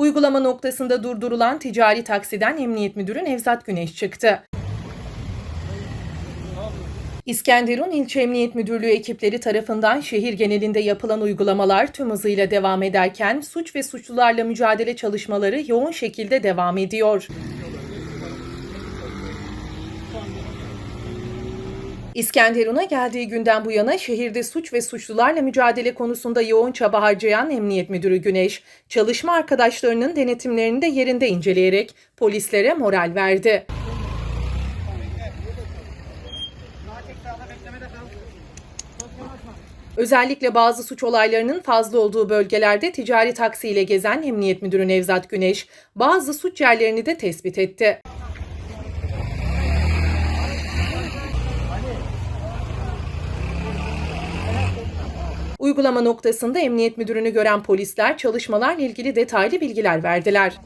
Uygulama noktasında durdurulan ticari taksiden Emniyet Müdürü Nevzat Güneş çıktı. İskenderun İlçe Emniyet Müdürlüğü ekipleri tarafından şehir genelinde yapılan uygulamalar tüm hızıyla devam ederken suç ve suçlularla mücadele çalışmaları yoğun şekilde devam ediyor. İskenderun'a geldiği günden bu yana şehirde suç ve suçlularla mücadele konusunda yoğun çaba harcayan Emniyet Müdürü Güneş, çalışma arkadaşlarının denetimlerini de yerinde inceleyerek polislere moral verdi. Özellikle bazı suç olaylarının fazla olduğu bölgelerde ticari taksiyle gezen Emniyet Müdürü Nevzat Güneş, bazı suç yerlerini de tespit etti. Uygulama noktasında Emniyet Müdürünü gören polisler çalışmalarla ilgili detaylı bilgiler verdiler.